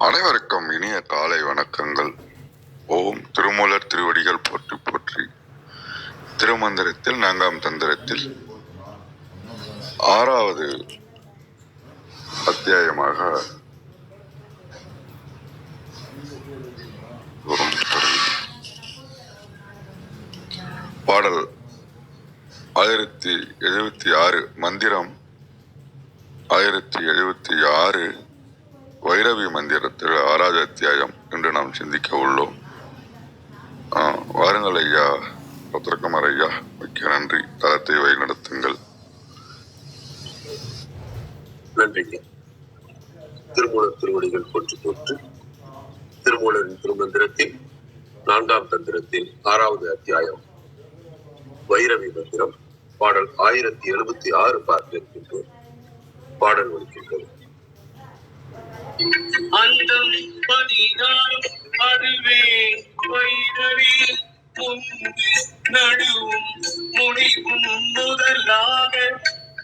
அனைவருக்கும் இனிய காலை வணக்கங்கள். ஓம் திருமூலர் திருவடிகள் போற்றி போற்றி. திருமந்திரத்தில் நான்காம் தந்திரத்தில் ஆறாவது அத்தியாயமாக ஒரு நிமிஷம். பாடல் ஆயிரத்தி எழுபத்தி ஆறு மந்திரம் ஆயிரத்தி எழுபத்தி ஆறு வைரவி மந்திரத்தில் ஆறாவது அத்தியாயம் என்று நாம் சிந்திக்க உள்ளோம் ஆ, வாருங்கள் ஐயா பத்திரகுமார் ஐயா மிக்க நன்றி தளத்தை வழிநடத்துங்கள் நன்றிங்க திருமூலர் திருவடிகள் போற்றி போற்று திருமூலரின் திருமந்திரத்தில் நான்காம் தந்திரத்தில் ஆறாவது அத்தியாயம் வைரவி மந்திரம் பாடல் ஆயிரத்தி எழுபத்தி ஆறு பார்க்க பாடல் ஒலிக்கின்றது. நடுவும் முடிவும் முதலாக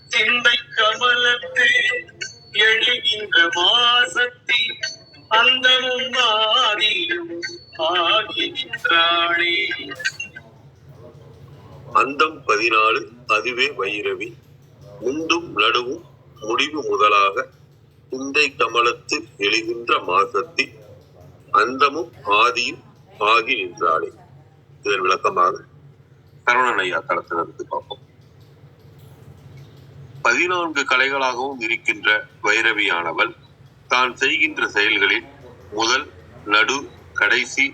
சிந்தை கமலத்தில் எழுகின்ற அந்தமும் ஆகின்றாளே அந்தம் பதினாலு அதுவே வைரவி. முந்தும் நடுவும் முடிவு முதலாக குந்தை கமலத்து எழுகின்ற மாசத்தில் அந்தமும் ஆதியும் ஆகி நின்றாளே. இதன் விளக்கமாக கருணன் ஐயா தளத்திலிருந்து பார்ப்போம். பதினான்கு கலைகளாகவும் இருக்கின்ற வைரவியானவள் தான் செய்கின்ற செயல்களில் முதல் நடு கடைசி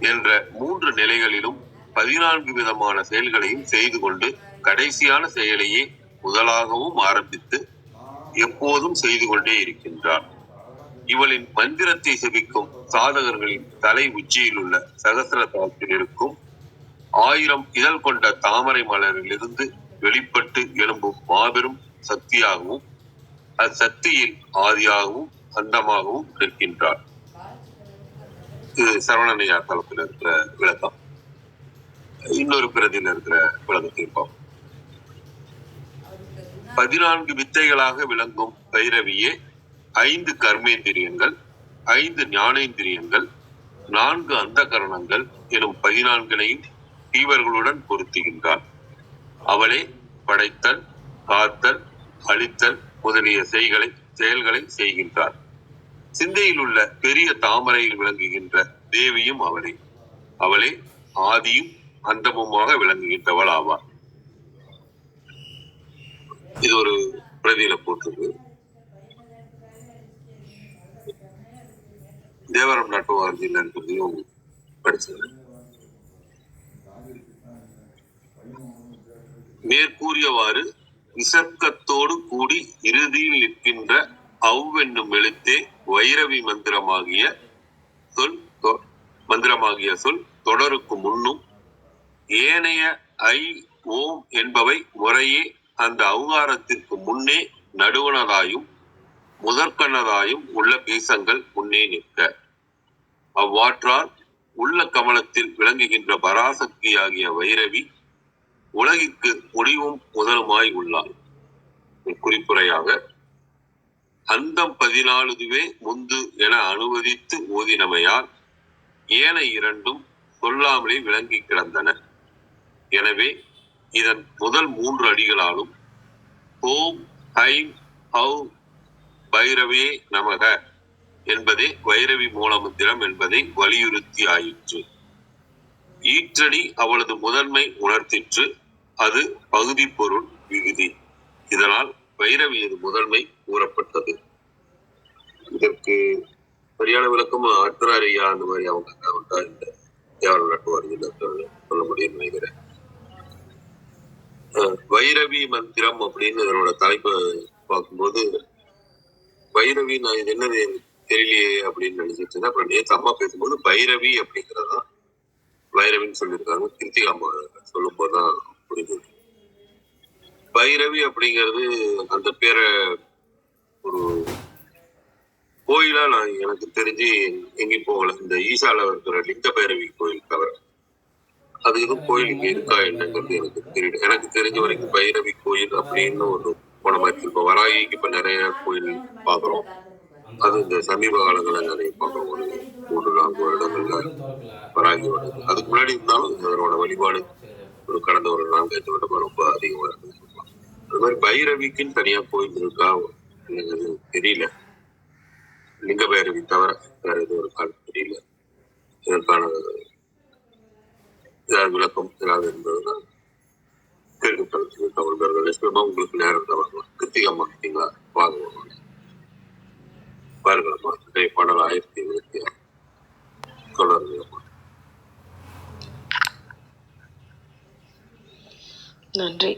என்ற மூன்று நிலைகளிலும் பதினான்கு விதமான செயல்களையும் செய்து கொண்டு கடைசியான செயலையே முதலாகவும் ஆரம்பித்து எப்போதும் செய்து கொண்டே இருக்கின்றார். இவளின் மந்திரத்தை செபிக்கும் சாதகர்களின் தலை உச்சியில் உள்ள சகசர தளத்தில் இருக்கும் ஆயிரம் இதழ் கொண்ட தாமரை மலரிலிருந்து வெளிப்பட்டு எழும்பும் மாபெரும் சக்தியாகவும் அச்சக்தியில் ஆதியாகவும் அந்தமாகவும் நிற்கின்றார் இது சரவணனையா தளத்தில் இருக்கிற விளக்கம். இன்னொரு பிரதியில் இருக்கிற விளக்கத்தையும் பார்ப்போம். பதினான்கு வித்தைகளாக விளங்கும் பைரவியே ஐந்து கர்மேந்திரியங்கள் ஐந்து ஞானேந்திரியங்கள் நான்கு அந்த கரணங்கள் எனும் பதினான்கினையும் தீவர்களுடன் பொருத்துகின்றார் அவளே படைத்தல் காத்தல் அழித்தல் முதலிய செய்களை செயல்களை செய்கின்றார். சிந்தையில் உள்ள பெரிய தாமரையில் விளங்குகின்ற தேவியும் அவளே அவளே ஆதியும் அந்தமுமாக விளங்குகின்றவள் ஆவார் இது ஒரு பிரதியில போட்டிருக்கு. தேவரம் நாட்டுவார்ஜியில் இருக்கிறதையும் படிச்சது மேற்கூறியவாறு விசர்க்கத்தோடு கூடி இறுதியில் நிற்கின்ற அவ்வென்னும் எழுத்தே வைரவி மந்திரமாகிய சொல் தொ- மந்திரமாகிய சொல் தொடருக்கு முன்னும் ஏனைய ஐ ஓம் என்பவை முறையே அந்த அவகாரத்திற்கு முன்னே நடுவனதாயும் முதற்கண்ணதாயும் உள்ள பீசங்கள் முன்னே நிற்க. அவ்வாற்றால் உள்ள கமலத்தில் விளங்குகின்ற பராசக்தியாகிய வைரவி உலகிற்கு முடிவும் முதலுமாய் உள்ளாள் குறிப்புரையாக அந்தம் பதினாலுதுவே முந்து என அனுவதித்து ஓதினமையால் ஏன இரண்டும் சொல்லாமலே விளங்கி கிடந்தன. எனவே இதன் முதல் மூன்று அடிகளாலும் ஓம் ஹைம் ஹௌ பைரவே நமக என்பதே வைரவி மூலமந்திரம் என்பதை வலியுறுத்தி ஆயிற்று. ஈற்றடி அவளது முதன்மை உணர்த்திற்று. அது பகுதி பொருள் விகுதி. இதனால் வைரவியது முதன்மை கூறப்பட்டது. இதற்கு சரியான விளக்கம் அற்றாரியா அந்த மாதிரி அவங்க அவங்க இந்த தேவர நட்டுவார்கள் சொல்ல முடியும் நினைக்கிறேன். வைரவி மந்திரம் அப்படின்னு இதனோட தலைப்பை பார்க்கும்போது வைரவி நான் இது என்னது தெரியலையே அப்படின்னு நினைச்சிட்டு இருந்தேன் அப்புறம் நேற்று அம்மா பேசும்போது பைரவி அப்படிங்கறதா வைரவின்னு சொல்லியிருக்காங்க. கிருத்திகா அம்மா சொல்லும் போதுதான் புரிஞ்சது பைரவி அப்படிங்கிறது அந்த பேரை ஒரு கோயிலா நான் எனக்கு தெரிஞ்சு எங்கேயும் போகல. இந்த ஈசால இருக்கிற லிங்க பைரவி கோயில் தவிர. அது எதுவும் கோயில் இங்க இருக்கா என்னங்கிறது எனக்கு தெரியல. எனக்கு தெரிஞ்ச வரைக்கும் பைரவி கோயில் அப்படின்னு ஒரு போன மாதிரி இப்போ வராகிக்கு இப்ப நிறைய கோயில் பாக்குறோம் அது இந்த சமீப காலங்களில் நிறைய பார்க்குறோம். ஒரு மூன்று நான்கு வருடங்கள்ல வராகி வருது அதுக்கு முன்னாடி இருந்தாலும் அதனோட வழிபாடு ஒரு கடந்த ஒரு நான்கு ஐந்து வருடமா ரொம்ப அதிகமா இருக்குது அது மாதிரி பைரவிக்குன்னு தனியா கோயில் இருக்கா எனக்கு தெரியல. லிங்க பைரவி தவிர வேற எதுவும் இருக்கான்னு தெரியல. இதற்கான ஏதாவது விளக்கம் ஏதாவது இருந்ததுன்னா தளத்துக்கு தமிழர்கள் நிச்சயமா உங்களுக்கு நேரம் தான் கிருத்திகா கிருத்திகம்மா வாங்க பாருங்களா பாடல் ஆயிரத்தி இருபத்தி ஆறு தொடருங்கம்மா நன்றி.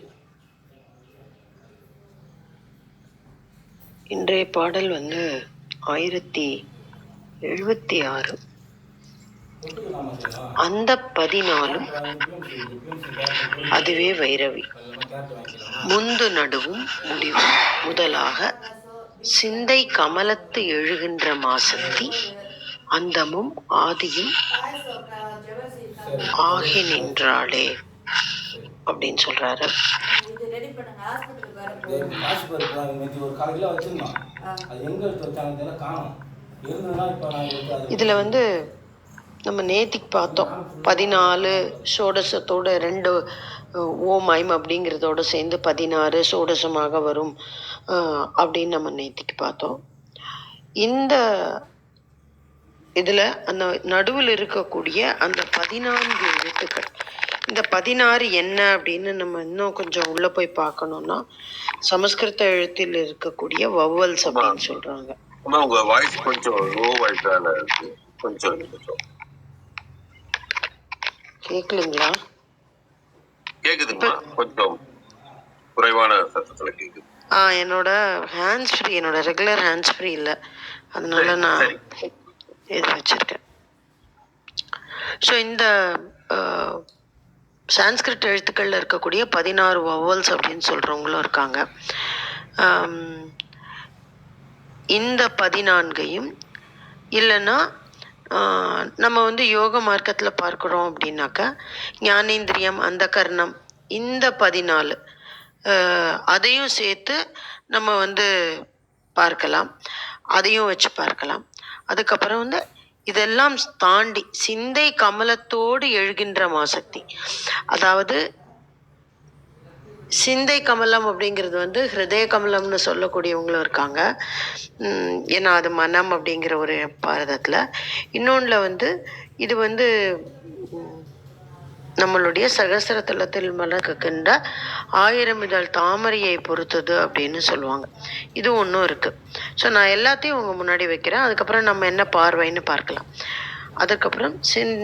இன்றைய பாடல் வந்து ஆயிரத்தி எழுபத்தி ஆறு. அந்த பதினாலும் அதுவே வைரவி. முந்து நடுவும் முடிவும் முதலாக சிந்தை கமலத்து எழுகின்ற மாசத்தி அந்தமும் ஆதியும் ஆகி நின்றாளே. அப்படின்னு சொல்றாரு. இதுல வந்து நம்ம நேத்திக்கு பார்த்தோம். பதினாலு சோடசத்தோட ரெண்டு அஹ், ஓம் ஐம் அப்படிங்கிறதோட சேர்ந்து பதினாறு சோடசமாக வரும் அப்படின்னு நம்ம நேத்திக்கு பார்த்தோம். இந்த இதில் அந்த நடுவில் இருக்கக்கூடிய அந்த பதினான்கு எழுத்துக்கள் இந்த பதினாறு என்ன அப்படின்னு நம்ம இன்னும் கொஞ்சம் உள்ளே போய் பார்க்கணும்னா சமஸ்கிருத எழுத்தில் இருக்கக்கூடிய வவ்வல்ஸ் அப்படின்னு சொல்கிறாங்க அம்மா உங்க வாய்ஸ் கொஞ்சம் லோ வாய்ஸா இருக்கு. கொஞ்சம் கேட்கலீங்களா கேக்குதுங்களா கொஞ்சம் குறைவான சத்தத்துல கேக்குது. ஆ என்னோட ஹேண்ட்ஸ் ஃப்ரீ என்னோட ரெகுலர் ஹேண்ட்ஸ் ஃப்ரீ இல்லை. அதனால நான். இது வச்சிருக்கேன். ஸோ இந்த சான்ஸ்கிரிட் எழுத்துக்களில் இருக்கக்கூடிய பதினாறு வவல்ஸ் அப்படின்னு சொல்கிறவங்களும் இருக்காங்க. இந்த பதினான்கையும் இல்லைன்னா நம்ம வந்து யோக மார்க்கத்தில் பார்க்குறோம் அப்படின்னாக்கா ஞானேந்திரியம் அந்த கர்ணம் இந்த பதினாலு அதையும் சேர்த்து நம்ம வந்து பார்க்கலாம். அதையும் வச்சு பார்க்கலாம். அதுக்கப்புறம் வந்து இதெல்லாம் தாண்டி சிந்தை கமலத்தோடு எழுகின்ற மாசக்தி. அதாவது சிந்தை கமலம் அப்படிங்கிறது வந்து ஹிருதய கமலம்னு சொல்லக்கூடியவங்களும் இருக்காங்க. ஏன்னா அது மனம் அப்படிங்கிற ஒரு பாரதத்தில். இன்னொன்றில் வந்து இது வந்து நம்மளுடைய சகசரத்தலத்தில் மலர்கின்ற ஆயிரம் இதழ் தாமரையை பொறுத்தது அப்படின்னு சொல்லுவாங்க. இது ஒன்றும் இருக்குது ஸோ நான் எல்லாத்தையும் உங்கள் முன்னாடி வைக்கிறேன். அதுக்கப்புறம் நம்ம என்ன பார்வைன்னு பார்க்கலாம். அதுக்கப்புறம் சின்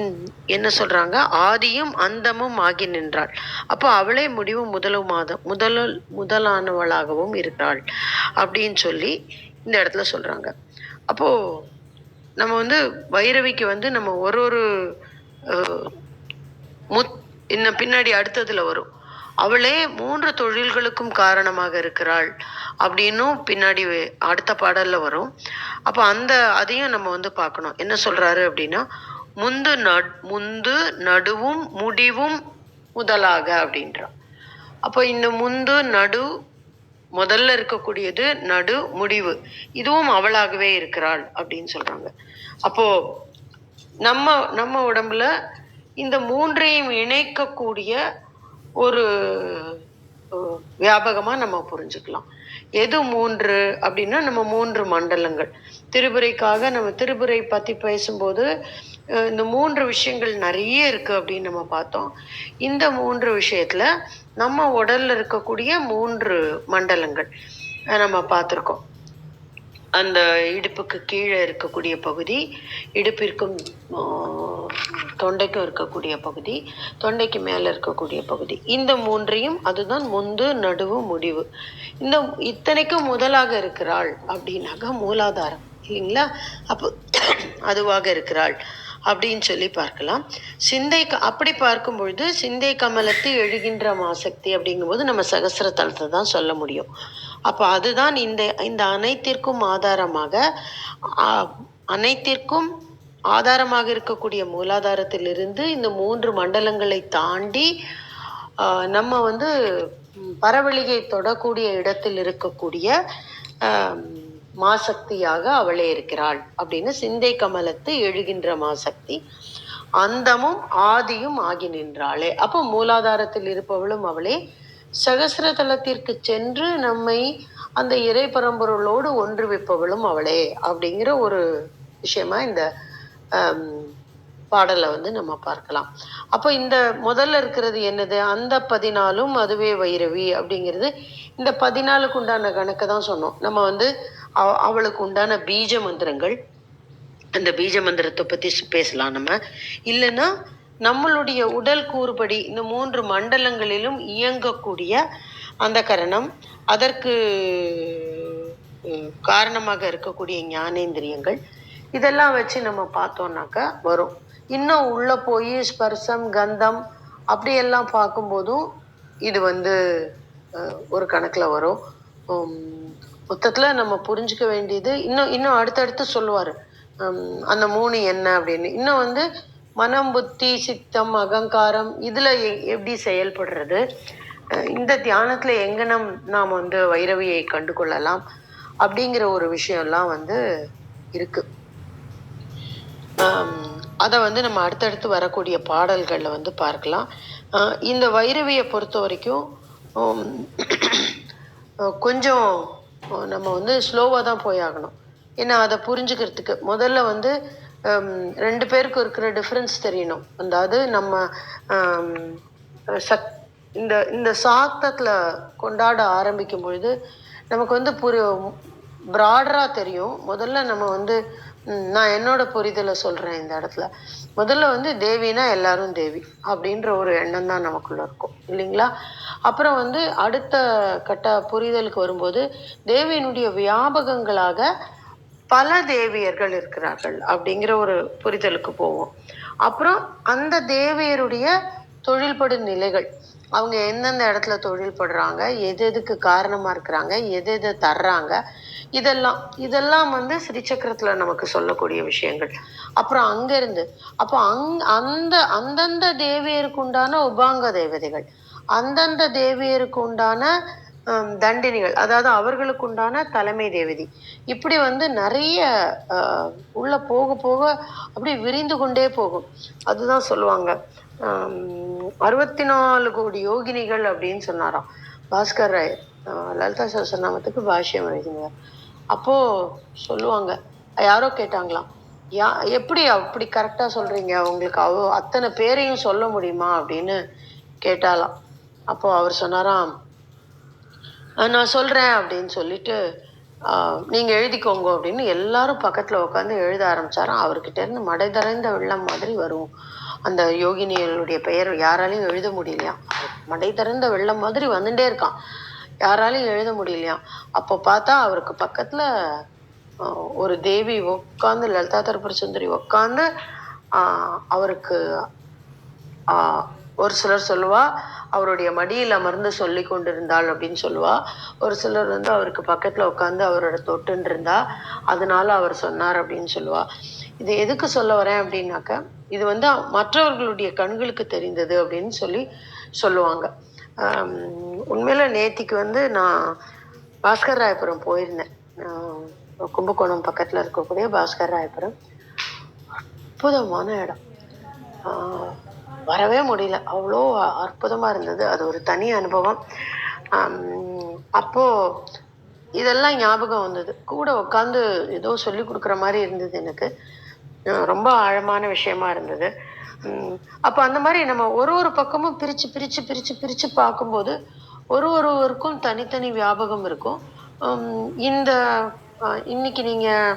என்ன சொல்கிறாங்க ஆதியும் அந்தமும் ஆகி நின்றாள். அப்போ அவளே முடிவு முதலும் மாதம் முதல் முதலானவளாகவும் இருக்கிறாள் அப்படின்னு சொல்லி இந்த இடத்துல சொல்கிறாங்க அப்போது நம்ம வந்து வைரவிக்கு வந்து நம்ம ஒரு ஒரு முத் இன்னும் பின்னாடி அடுத்ததுல வரும். அவளே மூன்று தொழில்களுக்கும் காரணமாக இருக்கிறாள் அப்படின்னும் பின்னாடி அடுத்த பாடல்ல வரும். அப்போ அந்த அதையும் நம்ம வந்து பார்க்கணும். என்ன சொல்றாரு அப்படின்னா முந்து நட் முந்து நடுவும் முடிவும் முதலாக அப்படின்றான். அப்போ இந்த முந்து நடு முதல்ல இருக்கக்கூடியது நடு முடிவு. இதுவும் அவளாகவே இருக்கிறாள் அப்படின்னு சொல்றாங்க. அப்போ நம்ம நம்ம உடம்புல இந்த மூன்றையும் இணைக்கக்கூடிய ஒரு வியாபகமாக வியாபகமா நம்ம புரிஞ்சுக்கலாம். எது மூன்று அப்படின்னா நம்ம மூன்று மண்டலங்கள். திருபுரைக்காக நம்ம திருபுரை பத்தி பேசும்போது இந்த மூன்று விஷயங்கள் நிறைய இருக்கு அப்படின்னு நம்ம பார்த்தோம். இந்த மூன்று விஷயத்துல நம்ம உடல்ல இருக்கக்கூடிய மூன்று மண்டலங்கள் நம்ம பார்த்துருக்கோம். அந்த இடுப்புக்கு கீழே இருக்கக்கூடிய பகுதி இடுப்பிற்கும் தொண்டைக்கும் இருக்கக்கூடிய பகுதி தொண்டைக்கு மேலே இருக்கக்கூடிய பகுதி. இந்த மூன்றையும் அதுதான் முந்து நடுவு முடிவு. இந்த இத்தனைக்கும் முதலாக இருக்கிறாள் அப்படின்னாக்கா மூலாதாரம் இல்லைங்களா? அப்போ அதுவாக இருக்கிறாள் அப்படின்னு சொல்லி பார்க்கலாம். சிந்தை அப்படி பார்க்கும் பொழுது சிந்தை கமலத்து எழுகின்ற மாசக்தி அப்படிங்கும்போது நம்ம சகசிர தலத்தை தான் சொல்ல முடியும். அப்போ அதுதான் இந்த இந்த அனைத்திற்கும் ஆதாரமாக அனைத்திற்கும் ஆதாரமாக இருக்கக்கூடிய மூலாதாரத்திலிருந்து இந்த மூன்று மண்டலங்களை தாண்டி நம்ம வந்து ம், பரவெளியை தொடக்கூடிய இடத்தில் இருக்கக்கூடிய மாசக்தியாக அவளே இருக்கிறாள் அப்படின்னு சிந்தை கமலத்து எழுகின்ற மாசக்தி. அந்தமும் ஆதியும் ஆகி நின்றாளே. அப்போ மூலாதாரத்தில் இருப்பவளும் அவளே. சகசிரதலத்திற்கு சென்று நம்மை அந்த இறை பரம்பொருளோடு ஒன்றுவிப்பவளும் அவளே அப்படிங்கிற ஒரு விஷயமா இந்த பாடலை வந்து நம்ம பார்க்கலாம். அப்போ இந்த முதல்ல இருக்கிறது என்னது? அந்த பதினாலும் அதுவே வைரவி அப்படிங்கிறது இந்த பதினாலுக்கு உண்டான கணக்கை தான் சொன்னோம். நம்ம வந்து அவ- அவளுக்கு உண்டான பீஜ மந்திரங்கள் அந்த பீஜ மந்திரத்தை பற்றி பேசலாம் நம்ம. இல்லைன்னா நம்மளுடைய உடல் கூறுபடி இந்த மூன்று மண்டலங்களிலும் இயங்கக்கூடிய அந்த கரணம் அதற்கு காரணமாக இருக்கக்கூடிய ஞானேந்திரியங்கள் இதெல்லாம் வச்சு நம்ம பார்த்தோம்னாக்கா வரும். இன்னும் உள்ளே போய் ஸ்பர்சம் கந்தம் அப்படியெல்லாம் பார்க்கும்போதும் இது வந்து ஒரு கணக்கில் வரும். மொத்தத்தில் நம்ம புரிஞ்சுக்க வேண்டியது இன்னும் இன்னும் அடுத்தடுத்து சொல்லுவார். அந்த மூணு என்ன அப்படின்னு. இன்னும் வந்து மனம் புத்தி சித்தம் அகங்காரம் இதில் எப்படி செயல்படுறது? இந்த தியானத்தில் எங்கனம் நாம் வந்து வைரவியை கண்டு கொள்ளலாம் அப்படிங்கிற ஒரு விஷயம்லாம் வந்து இருக்குது அதை வந்து நம்ம அடுத்தடுத்து வரக்கூடிய பாடல்களில் வந்து பார்க்கலாம். இந்த வைரவியை பொறுத்த வரைக்கும் கொஞ்சம் நம்ம வந்து ஸ்லோவாக தான் போயாகணும் ஏன்னா அதை புரிஞ்சுக்கிறதுக்கு முதல்ல வந்து ரெண்டு பேருக்கு இருக்கிற டிஃப்ரென்ஸ் தெரியணும். அதாவது நம்ம சக் இந்த இந்த சாத்தத்தில் கொண்டாட ஆரம்பிக்கும் பொழுது நமக்கு வந்து புரி ப்ராடராக தெரியும். முதல்ல நம்ம வந்து நான் என்னோட புரிதலை சொல்கிறேன் இந்த இடத்துல. முதல்ல வந்து தேவினா எல்லாரும் தேவி அப்படின்ற ஒரு எண்ணம் தான் நமக்குள்ள இருக்கும் இல்லைங்களா? அப்புறம் வந்து அடுத்த கட்ட புரிதலுக்கு வரும்போது தேவியினுடைய வியாபகங்களாக பல தேவியர்கள் இருக்கிறார்கள் அப்படிங்கிற ஒரு புரிதலுக்கு போவோம். அப்புறம் அந்த தேவியருடைய தொழில்படும் நிலைகள் அவங்க எந்தெந்த இடத்துல தொழில் படுறாங்க எது எதுக்கு காரணமாக இருக்கிறாங்க எது எதை தர்றாங்க இதெல்லாம் இதெல்லாம் வந்து ஸ்ரீசக்கரத்தில் நமக்கு சொல்லக்கூடிய விஷயங்கள். அப்புறம் அங்கேருந்து அப்போ அங் அந்த அந்தந்த தேவியருக்கு உண்டான உபாங்க தேவதைகள் அந்தந்த தேவியருக்கு உண்டான தண்டினிகள் அதாவது அவர்களுக்கு உண்டான தலைமை தேவதி இப்படி வந்து நிறைய உள்ள போக போக அப்படி விரிந்து கொண்டே போகும். அதுதான் சொல்லுவாங்க. அறுபத்தி நாலு கோடி யோகினிகள் அப்படின்னு சொன்னாராம். பாஸ்கர் ராய் லலிதா சஹஸ்ரநாமத்துக்கு பாஷ்யம் எழுதினார் அப்போ சொல்லுவாங்க. யாரோ கேட்டாங்களாம். யா எப்படி அப்படி கரெக்டாக சொல்றீங்க? உங்களுக்கு அவ அத்தனை பேரையும் சொல்ல முடியுமா? அப்படின்னு கேட்டாலாம் அப்போ அவர் சொன்னாராம் நான் சொல்கிறேன் அப்படின்னு சொல்லிட்டு நீங்கள் நீங்க எழுதிக்கோங்க அப்படின்னு எல்லாரும் பக்கத்துல உட்காந்து எழுத ஆரம்பிச்சாராம். அவர்கிட்ட இருந்து மடை தரைந்த வெள்ளம் மாதிரி வரும். அந்த யோகினிகளுடைய பெயர் யாராலையும் எழுத முடியலையாம். மடை திறந்த வெள்ளம் மாதிரி வந்துட்டே இருக்கான் யாராலையும் எழுத முடியலையாம் அப்போ பார்த்தா அவருக்கு பக்கத்துல ஒரு தேவி உட்காந்து லலிதா தரப்புர சுந்தரி உட்காந்து அவருக்கு ஆஹ், ஒரு சிலர் சொல்லுவா அவருடைய மடியில் அமர்ந்து சொல்லி கொண்டிருந்தாள் அப்படின்னு சொல்லுவா. ஒரு சிலர் வந்து அவருக்கு பக்கத்துல உட்காந்து அவரோட தொட்டுன்னு இருந்தா அதனால அவர் சொன்னார் அப்படின்னு சொல்லுவா. இது எதுக்கு சொல்ல வரேன் அப்படின்னாக்க இது வந்து மற்றவர்களுடைய கண்களுக்கு தெரிந்தது அப்படின்னு சொல்லி சொல்லுவாங்க. உண்மையில நேத்திக்கு வந்து நான் பாஸ்கர் ராயபுரம் போயிருந்தேன். கும்பகோணம் பக்கத்துல இருக்கக்கூடிய பாஸ்கர் ராயபுரம். அற்புதமான இடம். வரவே முடியல. அவ்வளோ அற்புதமாக இருந்தது. அது ஒரு தனி அனுபவம். அப்போது அப்போ இதெல்லாம் ஞாபகம் வந்தது. கூட உட்காந்து ஏதோ சொல்லி கொடுக்குற மாதிரி இருந்தது எனக்கு. ரொம்ப ஆழமான விஷயமா இருந்தது. அப்போ அந்த மாதிரி நம்ம ஒரு ஒரு பக்கமும் பிரித்து பிரித்து பிரித்து பிரித்து பார்க்கும்போது ஒரு ஒருவருக்கும் தனித்தனி வியாபகம் இருக்கும். இந்த இன்னைக்கு நீங்கள்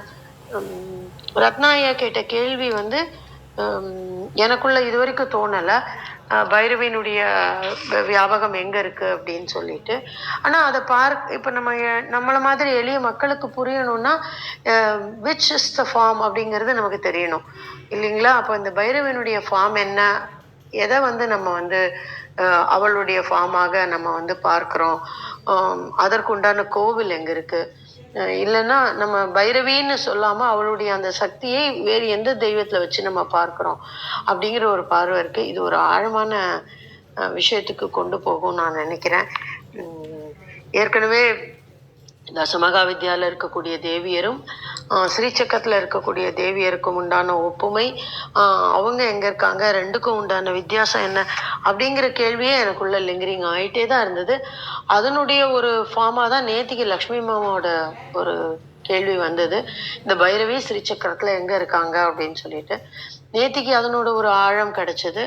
ரத்னாயா கேட்ட கேள்வி வந்து எனக்குள்ள இது வரைக்கும் தோணலை பைரவியினுடைய வியாபகம் எங்கே இருக்குது அப்படின்னு சொல்லிட்டு. ஆனால் அதை பார்க் இப்போ நம்ம நம்மளை மாதிரி எளிய மக்களுக்கு புரியணும்னா விச் இஸ் த ஃபார்ம் அப்படிங்கிறது நமக்கு தெரியணும். இல்லைங்களா? அப்போ இந்த பைரவியினுடைய ஃபார்ம் என்ன? எதை வந்து நம்ம வந்து அவளுடைய ஃபார்மாக நம்ம வந்து பார்க்குறோம்? அதற்குண்டான கோவில் எங்கே இருக்குது இல்லைன்னா நம்ம பைரவின்னு சொல்லாமல் அவளுடைய அந்த சக்தியை வேறு எந்த தெய்வத்தில் வச்சு நம்ம பார்க்குறோம்? அப்படிங்கிற ஒரு பார்வை இருக்குது இது ஒரு ஆழமான விஷயத்துக்கு கொண்டு போகும் நான் நினைக்கிறேன். ஏற்கனவே தசமகா வித்யாவில் இருக்கக்கூடிய தேவியரும் ஸ்ரீசக்கரத்தில் இருக்கக்கூடிய தேவியருக்கும் உண்டான ஒப்புமை. அவங்க எங்கே இருக்காங்க? ரெண்டுக்கும் உண்டான வித்தியாசம் என்ன? அப்படிங்கிற கேள்வியே எனக்குள்ள லிங்கரிங் ஆகிட்டே தான் இருந்தது. அதனுடைய ஒரு ஃபார்மாக தான் நேத்திக்கு லக்ஷ்மி மாமாவோட ஒரு கேள்வி வந்தது. இந்த பைரவி ஸ்ரீசக்கரத்தில் எங்கே இருக்காங்க? அப்படின்னு சொல்லிட்டு. நேத்திக்கு அதனோட ஒரு ஆழம் கிடைச்சது.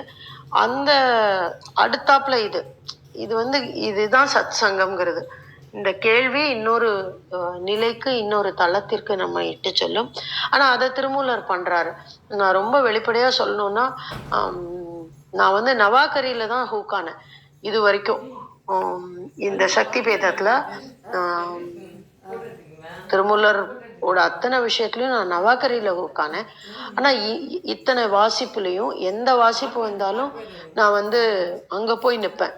அந்த அடுத்தாப்புல இது. இது வந்து இதுதான் சத் சங்கம்ங்கிறது. இந்த கேள்வி இன்னொரு நிலைக்கு இன்னொரு தளத்திற்கு நம்ம இட்டு செல்லும். ஆனால் அதை திருமூலர் பண்ணுறாரு நான் ரொம்ப வெளிப்படையாக சொல்லணும்னா நான் வந்து நவாக்கரியில் தான் ஹூக்கானேன் இது வரைக்கும் இந்த சக்தி பேதத்தில் ஓட அத்தனை விஷயத்துலையும் நான் நவாக்கரியில் உட்கானேன் ஆனால் இத்தனை வாசிப்புலேயும் எந்த வாசிப்பு வந்தாலும் நான் வந்து அங்கே போய் நிற்பேன்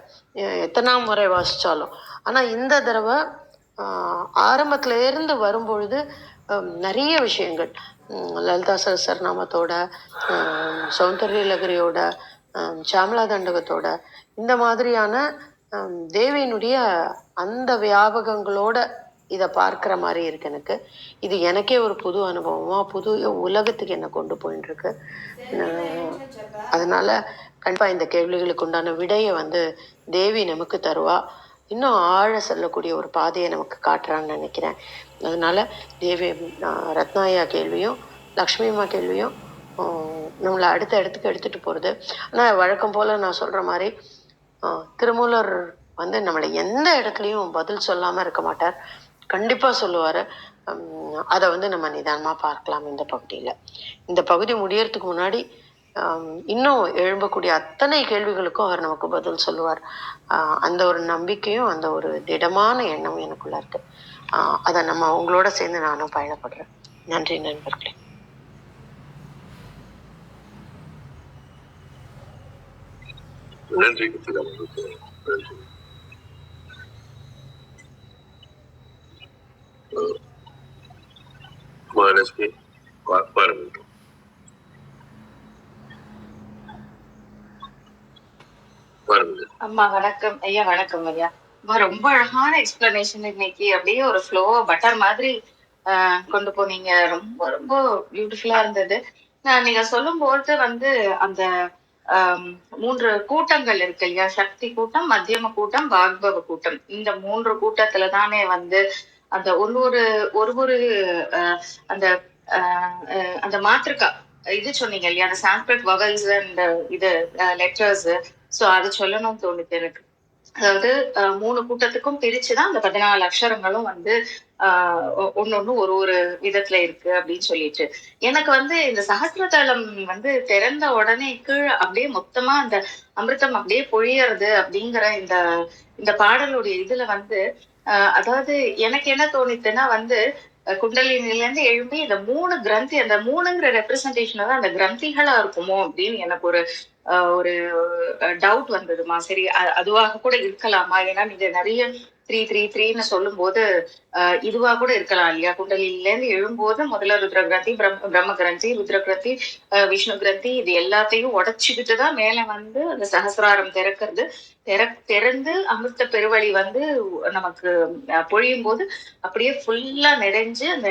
எத்தனாம் முறை வாசித்தாலும் ஆனால் இந்த தடவை ஆரம்பத்துல இருந்து வரும்பொழுது நிறைய விஷயங்கள். லலிதா சகஸ்ரநாமத்தோட ஹம், சௌந்தர்ய லகரியோட சாமலா தண்டகத்தோட இந்த மாதிரியான தேவியினுடைய அந்த வியாபகங்களோட இதை பார்க்குற மாதிரி இருக்கு எனக்கு. இது எனக்கே ஒரு புது அனுபவமா. புது உலகத்துக்கு என்னை கொண்டு போயின்னு இருக்கு அதனால கண்டிப்பா இந்த கேள்விகளுக்கு உண்டான விடையை வந்து தேவி நமக்கு தருவா. இன்னும் ஆழ செல்லக்கூடிய ஒரு பாதையை நமக்கு காட்டுறான்னு நினைக்கிறேன். அதனால தேவி ரத்னாயா கேள்வியும் லக்ஷ்மி அம்மா கேள்வியும் நம்மளை அடுத்த இடத்துக்கு எடுத்துகிட்டு போகிறது ஆனால் வழக்கம் போல் நான் சொல்கிற மாதிரி திருமூலர் வந்து நம்மளை எந்த இடத்துலையும் பதில் சொல்லாமல் இருக்க மாட்டார். கண்டிப்பாக சொல்லுவார். அதை வந்து நம்ம நிதானமாக பார்க்கலாம் இந்த பகுதியில். இந்த பகுதி முடியறதுக்கு முன்னாடி இன்னும் எழும்பக்கூடிய அத்தனை கேள்விகளுக்கும் அவர் நமக்கு பதில் சொல்லுவார். அந்த ஒரு நம்பிக்கையும் அந்த ஒரு திடமான எண்ணமும் எனக்குள்ள இருக்கு. அதை நம்ம உங்களோட சேர்ந்து நானும் பயணப்படுறேன். நன்றி நண்பர்களே. நன்றி மகாலட்சுமி பாருங்க பாருங்க அம்மா வணக்கம். ஐயா வணக்கம் ஐயா. அம்மா ரொம்ப அழகான எக்ஸ்பிளனேஷன் இன்னைக்கு. அப்படியே ஒரு ஃப்ளோ பட்டர் மாதிரி ஆஹ், கொண்டு போனீங்க. ரொம்ப ரொம்ப பியூட்டிஃபுல்லா இருந்தது. நீங்க நீங்க சொல்லும்போது வந்து அந்த மூன்று கூட்டங்கள் இருக்கு இல்லையா? சக்தி கூட்டம் மத்தியம கூட்டம் வாக்பவ கூட்டம். இந்த மூன்று கூட்டத்துல தானே வந்து அந்த ஒரு ஒரு ஒரு ஒரு அந்த ஆஹ், அந்த மாத்திருக்கா இது சொன்னீங்க இல்லையா? அந்த சான்ஸ்கிரிட் வகல்ஸ் அண்ட் இது லெட்டர்ஸ் சோ அதை சொல்லணும்னு தோணுது எனக்கு. அதாவது மூணு கூட்டத்துக்கும் பிரிச்சுதான் அந்த பதினாலு அக்ஷரங்களும் வந்து ஆஹ் ஒ- ஒரு ஒரு விதத்துல இருக்கு அப்படின்னு சொல்லிட்டு. எனக்கு வந்து இந்த சகசிரதளம் வந்து திறந்த உடனே கீழே அப்படியே மொத்தமா அந்த அமிர்தம் அப்படியே பொழியறது அப்படிங்கிற இந்த இந்த பாடலுடைய இதுல வந்து ஆஹ் அதாவது எனக்கு என்ன தோணித்துன்னா வந்து குண்டலினிலேருந்து இருந்து எழும்பி இந்த மூணு கிரந்தி அந்த மூணுங்கிற ரெப்ரசன்டேஷன் தான் அந்த கிரந்திகளா இருக்குமோ அப்படின்னு எனக்கு ஒரு ஒரு டவுட் வந்ததுமா? சரி அதுவாக கூட இருக்கலாமா? ஏன்னா நீங்க நிறைய த்ரீ த்ரீ த்ரீன்னு சொல்லும் போது ஆஹ் இதுவா கூட இருக்கலாம் இல்லையா? குண்டலில இருந்து எழும்போது முதல்ல ருத்ர கிரந்தி பிரம்ம பிரம்ம கிரந்தி ருத்ர கிரந்தி விஷ்ணு கிரந்தி இது எல்லாத்தையும் உடைச்சுக்கிட்டு தான் மேல வந்து அந்த சகசிராரம் திறக்கிறது. திற திறந்து அமிர்த பெருவழி வந்து நமக்கு பொழியும் போது அப்படியே ஃபுல்லா நிறைஞ்சு அந்த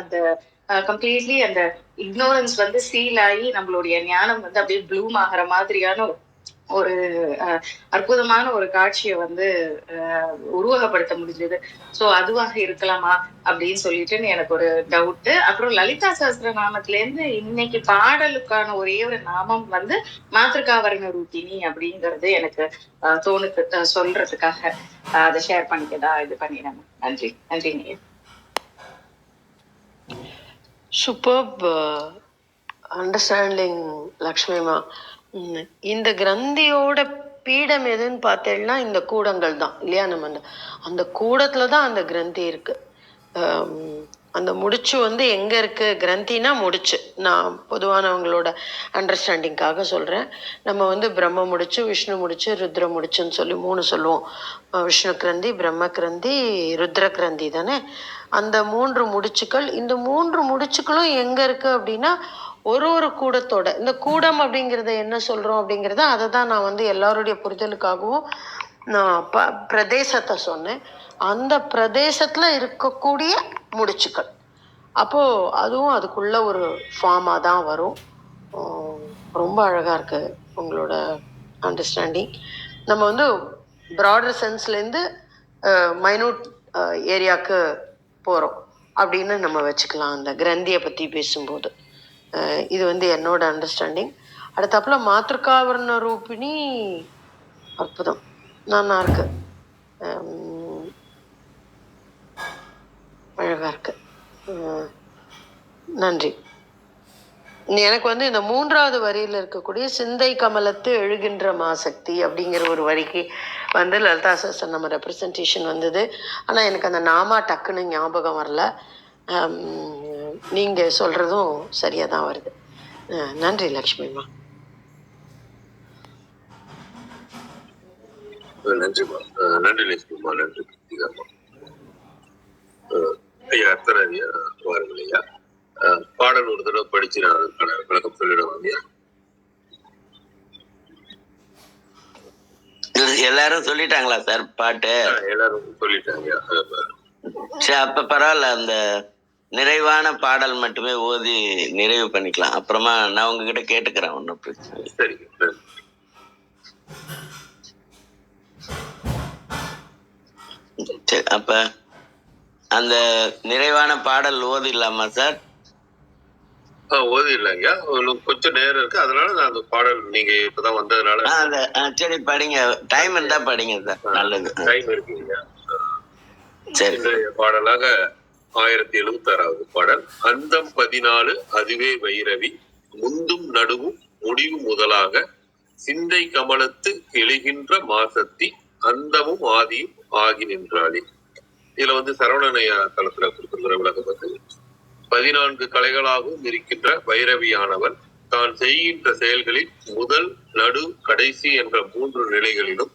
அந்த கம்ப்ளீட்லி அந்த இக்னோரன்ஸ் வந்து சீல் ஆகி நம்மளுடைய ஞானம் வந்து அப்படியே ப்ளூம் ஆகிற மாதிரியான ஒரு அஹ், அற்புதமான ஒரு காட்சியை வந்து உருவகப்படுத்த முடிஞ்சது. சோ அதுவாக இருக்கலாமா அப்படின்னு சொல்லிட்டு எனக்கு ஒரு டவுட்டு அப்புறம் லலிதா சஹஸ்ர நாமத்துல இருந்து இன்னைக்கு பாடலுக்கான ஒரே ஒரு நாமம் வந்து மாத்திருக்காவரண ரூபினி அப்படிங்கிறது எனக்கு அஹ், தோணுது சொல்றதுக்காக. அதை ஷேர் பண்ணிக்கதா இது பண்ணிடுறேன் நன்றி. நன்றி நீ சூப்பர் அண்டர்ஸ்டாண்டிங் லக்ஷ்மிமா. இந்த கிரந்தியோட பீடம் எதுன்னு பார்த்தேன்னா இந்த கூடங்கள் தான் இல்லையா? நம்ம அந்த அந்த கூடத்துல தான் அந்த கிரந்தி இருக்கு. அந்த முடிச்சு வந்து எங்க இருக்கு? கிரந்தினா முடிச்சு. நான் பொதுவானவங்களோட அண்டர்ஸ்டாண்டிங்காக சொல்றேன். நம்ம வந்து பிரம்ம முடிச்சு விஷ்ணு முடிச்சு ருத்ர முடிச்சுன்னு சொல்லி மூணு சொல்லுவோம். விஷ்ணு கிரந்தி பிரம்ம கிரந்தி ருத்ர கிரந்தி தானே? அந்த மூன்று முடிச்சுக்கள் இந்த மூன்று முடிச்சுக்களும் எங்க இருக்கு அப்படின்னா ஒரு ஒரு கூடத்தோட. இந்த கூடம் அப்படிங்கிறத என்ன சொல்றோம் அப்படிங்கிறத அதை தான் நான் வந்து எல்லாருடைய புரிதலுக்காகவும் நான் ப பிரதேசத்தை சொன்னேன். அந்த பிரதேசத்தில் இருக்கக்கூடிய முடிச்சுக்கள். அப்போது அதுவும் அதுக்குள்ள ஒரு ஃபார்மாக தான் வரும். ரொம்ப அழகாக இருக்குது உங்களோட அண்டர்ஸ்டாண்டிங் நம்ம வந்து ப்ராடர் சென்ஸ்லேருந்து மைனூட் ஏரியாவுக்கு போகிறோம் அப்படின்னு நம்ம வச்சுக்கலாம். அந்த கிரந்தியை பற்றி பேசும்போது. இது வந்து என்னோட அண்டர்ஸ்டாண்டிங் அடுத்தாப்புல மாத்திருக்காவர்ண ரூபிணி அற்புதம். நல்லா இருக்கு அழகாக அழகா இருக்கு. நன்றி. எனக்கு வந்து இந்த மூன்றாவது வரியில் இருக்கக்கூடிய சிந்தை கமலத்து எழுகின்ற மாசக்தி அப்படிங்கிற ஒரு வரிக்கு வந்து லலிதா சாஸ்திரம் நம்ம ரெப்ரசன்டேஷன் வந்தது. ஆனால் எனக்கு அந்த நாமா டக்குன்னு ஞாபகம் வரல. நீங்கள் சொல்கிறதும் சரியாக தான் வருது. நன்றி நன்றிம்மா அஹ் நன்றி லட்சுமிம்மா நன்றி ஐயா அத்தனை ஐயா வாருங்கள் ஐயா. பாடல் ஒரு தடவை படிச்சு நான் அதுக்கான விளக்கம் சொல்லிடுவோம் ஐயா? எல்லாரும் சொல்லிட்டாங்களா சார் பாட்டு? எல்லாரும் சொல்லிட்டாங்க சரி அப்ப பரவாயில்ல அந்த நிறைவான பாடல் மட்டுமே ஓதி நிறைவு பண்ணிக்கலாம். அப்புறமா நான் உங்ககிட்ட கேட்டுக்கிறேன் ஒன்றும் பிரச்சனை நன்றி சரி அப்ப அந்த நிறைவான பாடல் ஓதிடலாமா சார்? ஓதிடலாங்க கொஞ்சம் நேரம் இருக்கு. அதனால நான் அந்த பாடல் நீங்க இப்பதான் வந்ததுனால சரி படிங்க. டைம் இருந்தா படிங்க சார். நல்லது. டைம் இருக்குங்க சரி. பாடலாக ஆயிரத்தி எழுபத்தி ஆறாவது பாடல். அந்தம் பதினாலு அதுவே வைரவி. முந்தும் நடுவும் முடிவு முதலாக சிந்தை கமலத்து எழுகின்ற மாசத்தி அந்தமும் ஆதியும் ஆகி நின்றாளே. இதுல வந்து சரவணனையா தளத்துல கொடுத்திருக்கிற விளக்கம் வந்து பதினான்கு கலைகளாகவும் இருக்கின்ற வைரவியானவன் தான் செய்கின்ற செயல்களில் முதல் நடு கடைசி என்ற மூன்று நிலைகளிலும்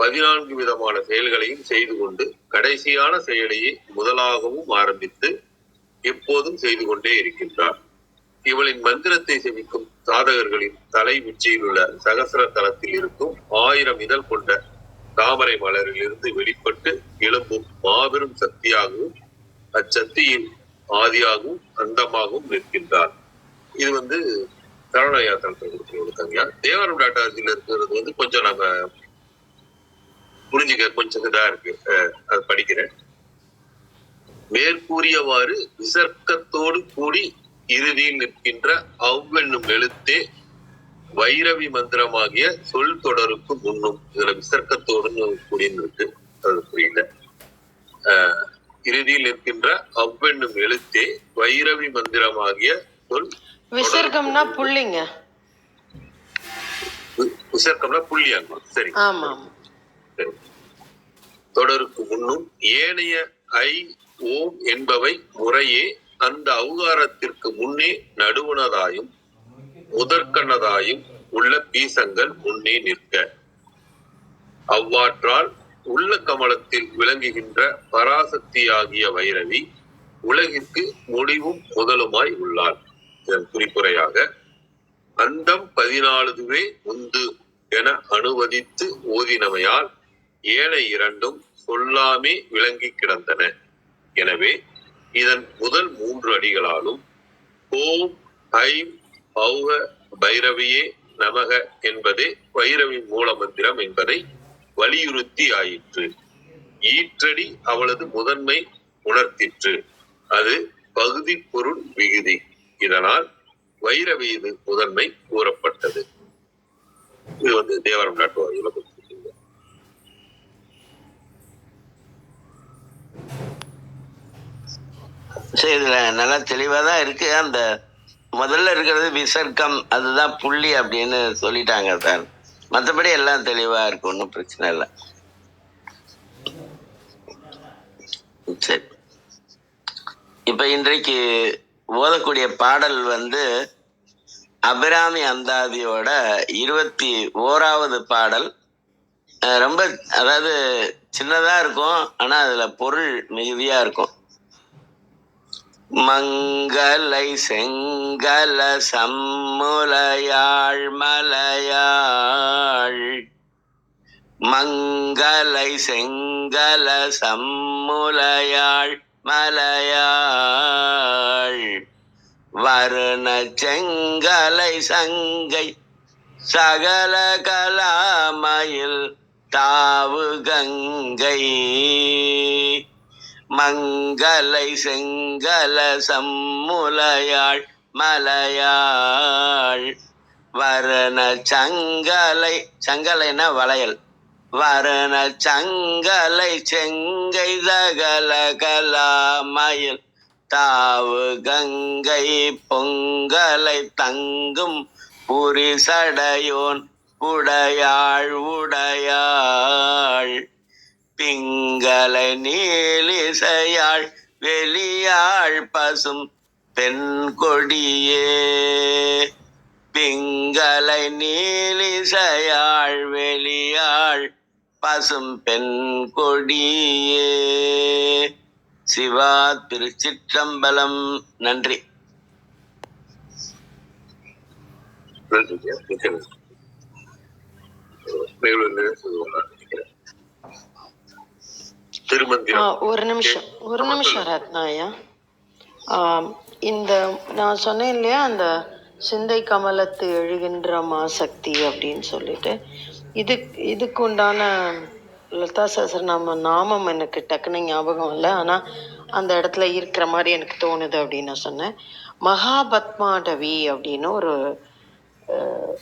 பதினான்கு விதமான செயல்களையும் செய்து கொண்டு கடைசியான செயலையே முதலாகவும் ஆரம்பித்து எப்போதும் செய்து கொண்டே இருக்கின்றார். இவளின் மந்திரத்தை செவிக்கும் சாதகர்களின் தலை உச்சியில் உள்ள சகசர தலத்தில் இருக்கும் ஆயிரம் இதழ் கொண்ட தாமரை மலரில் இருந்து வெளிப்பட்டு எழும்பும் மாபெரும் சக்தியாகவும் அச்சக்தியின் ஆதியாகவும் அந்தமாகவும் நிற்கின்றார். இது வந்து சரவண யாத்திரத்தில் கொடுத்துருக்காங்க தேவாரம் டாட்டாஜியில் இருக்கிறது வந்து கொஞ்சம் நம்ம புரிஞ்சுக்க கொஞ்சம் இதா இருக்கு. அது படிக்கிறேன். மேற்கூறியவாறு விசர்க்கத்தோடு கூடி இறுதியில் நிற்கின்ற அவ்வென்னும் எழுத்தே வைரவி மந்திரமாகிய சொல் தொடருக்கு முன்னும் இதுல விசர்க்கத்தோடுன்னு கூடின்னு இருக்கு அது புரியல. ஆஹ் இறுதியில் நிற்கின்ற அவ்வென்னும் எழுத்தே வைரவி மந்திரமாகிய சொல் விசர்க்கம்னா புள்ளிங்க. விசர்க்கம்னா புள்ளியாங்க சரி. ஆமாம். சரி. தொடருக்கு முன்னும் ஏனைய ஐ ஓம் என்பவை முறையே அந்த அவுகாரத்திற்கு முன்னே நடுவனதாயும் முதற்கண்ணதாயும் உள்ள பீசங்கள் முன்னே நிற்க அவ்வாற்றால் உள்ள கமலத்தில் விளங்குகின்ற பராசக்தியாகிய வைரவி உலகிற்கு முடிவும் முதலுமாய் உள்ளாள் இதன் குறிப்புரையாக அந்தம் பதினாலுதுவே உந்து என அனுவதித்து ஓதினமையால் ஏழை இரண்டும் சொல்லாமே விளங்கி கிடந்தன. எனவே இதன் முதல் மூன்று அடிகளாலும் ஓம் ஐம் பௌக பைரவியே நமக என்பதே வைரவி மூல மந்திரம் என்பதை வலியுறுத்தி ஆயிற்று. ஈற்றடி அவளது முதன்மை உணர்த்திற்று. அது பகுதி பொருள் விகுதி. இதனால் வைரவியது முதன்மை கூறப்பட்டது. இது வந்து தேவரம் நாட்டு சரி இதில் நல்லா தெளிவாக தான் இருக்குது அந்த முதல்ல இருக்கிறது விசர்க்கம் அதுதான் புள்ளி அப்படின்னு சொல்லிட்டாங்க சார். மற்றபடி எல்லாம் தெளிவாக இருக்கு ஒன்றும் பிரச்சனை இல்லை. சரி. இப்போ இன்றைக்கு ஓதக்கூடிய பாடல் வந்து அபிராமி அந்தாதியோட இருபத்தி ஓராவது பாடல். ரொம்ப அதாவது சின்னதாக இருக்கும் ஆனால் அதில் பொருள் மிகுதியாக இருக்கும். மங்களை செங்கல சம்முலையாள் மலையாள். மங்களை செங்கல சம்முலையாள் மலையாள். வருண செங்கலை சங்கை சகல கலாமயில் தாவு கங்கை. மங்களை செங்கல சம்முலையாள் மலையாள். வரண சங்கலை சங்கலைனா வளையல். வரண சங்கலை செங்கை தகல கலாமயில். தாவு கங்கை பொங்கலை தங்கும் புரிசடையோன் உடையாள் உடையாள். பிங்களை நீலிசையாள் வெளியாள் பசும் பெண் கொடியே பிங்களை நீலிசையாள் வெளியாள் பசும் பெண் கொடியே சிவா திருச்சிற்றம்பலம். நன்றி. நன்றி ஐயா. மிக்க நன்றி மேலும் என்ன சொல்லுவாங்க நினைக்கிறேன். ஆ, திருமந்திரம். ஒரு நிமிஷம். ஒரு நிமிஷம் ரத்னாயா. இந்த நான் சொன்னேன் இல்லையா அந்த சிந்தை கமலத்து எழுகின்ற மாசக்தி அப்படின்னு சொல்லிட்டு. இது இதுக்கு உண்டான லதா சஹஸ்ரநாம நாமம் எனக்கு டக்குன்னு ஞாபகம் இல்லை. ஆனால் அந்த இடத்துல இருக்கிற மாதிரி எனக்கு தோணுது அப்படின்னு நான் சொன்னேன். மகாபத்மாடவி அப்படின்னு ஒரு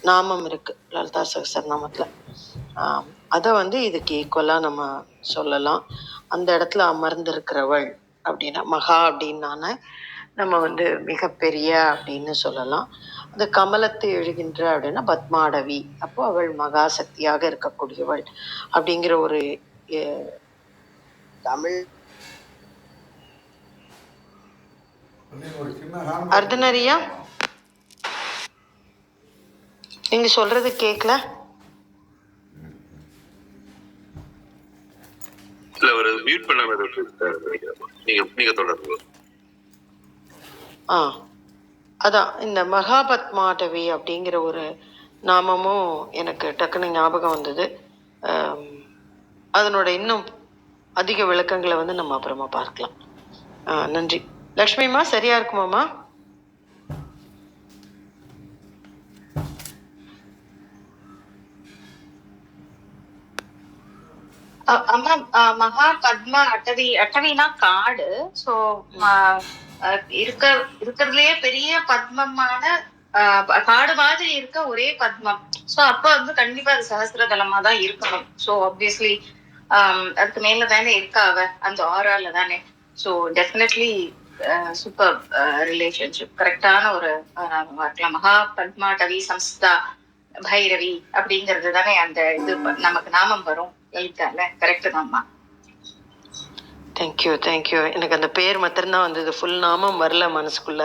நாமம் இருக்கு லலிதா சஹஸ்ரநாமத்தில். அதை வந்து இதுக்கு ஈக்குவலாக நம்ம சொல்லலாம். அந்த இடத்துல அமர்ந்திருக்கிறவள் அப்படின்னா மகா அப்படின்னான நம்ம வந்து மிகப்பெரிய அப்படின்னு சொல்லலாம். அந்த கமலத்தை எழுகின்ற அப்படின்னா பத்மாடவி. அப்போ அவள் மகா சக்தியாக இருக்கக்கூடியவள் அப்படிங்கிற ஒரு தமிழ் அர்த்தனரியா நீங்க சொல்றது கேட்கல இல்ல அவர் மியூட் பண்ணாம நீங்க நீங்க தொடர்ந்து ஆ அதான் இந்த மகாபத்மாடவி அப்படிங்கிற ஒரு நாமமும் எனக்கு டக்குன்னு ஞாபகம் வந்தது. அதனோட இன்னும் அதிக விளக்கங்களை வந்து நம்ம அப்புறமா பார்க்கலாம். நன்றி. லக்ஷ்மிம்மா சரியா இருக்குமாம்மா? அம்மா மகா பத்மா அட்டவி அட்டவினா காடு. சோ இருக்க இருக்கிறதுலயே பெரிய பத்மமான காடு மாதிரி இருக்க ஒரே பத்மம். சோ அப்ப வந்து கண்டிப்பா அது சஹஸ்ரதலமா தான் இருக்கணும். சோ ஆப்வியஸ்லி அதுக்கு மேல தானே இருக்கா அவ? அந்த ஆறால தானே. ஸோ டெஃபினெட்லி சூப்பர் ரிலேஷன்ஷிப் கரெக்டான ஒரு பார்க்கலாம் மகா பத்மாடவி சம்ஸ்தா பைரவி அப்படிங்கிறது தானே அந்த இது நமக்கு நாமம் வரும். கரெக்ட் தான்மா தேங்க்யூ தேங்க்யூ எனக்கு அந்த பேர் மாத்திரம்தான் வந்தது. ஃபுல் நாமம் வரல மனசுக்குள்ள.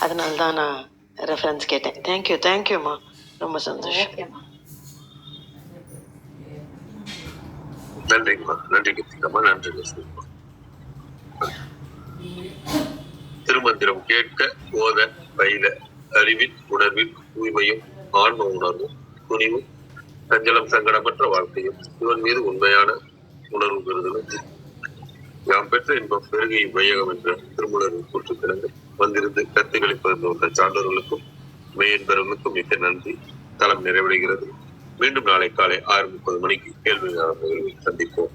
அதனால தான் நான் ரெஃபரன்ஸ் கேட்டேன். தேங்க்யூ தேங்க்யூம்மா ரொம்ப சந்தோஷம். நன்றிங்கம்மா. நன்றி கீர்த்திகம்மா. நன்றி. திருமந்திரம் கேட்க ஓத பயில அறிவின் உணர்வின் தூய்மையும் ஆன்ம உணர்வும் துணிவும் சஞ்சலம் சங்கடமற்ற வாழ்க்கையும் இவன் மீது உண்மையான உணர்வு பெறுதலும் யாம் பெற்ற இன்பம் பெருகை வையகம் என்ற திருமூலரின் கூற்றுக்கிழங்கு வந்திருந்து கத்துக்களை பகிர்ந்து வந்த சான்றோர்களுக்கும் மெய்யன்பர்களுக்கும் மிக்க நன்றி. தளம் நிறைவடைகிறது. மீண்டும் நாளை காலை ஆறு முப்பது மணிக்கு கேள்வி சந்திப்போம்.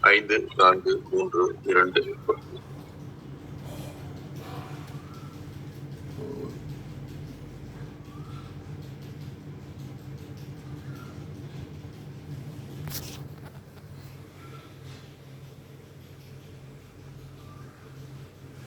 ஐந்து நான்கு மூன்று இரண்டு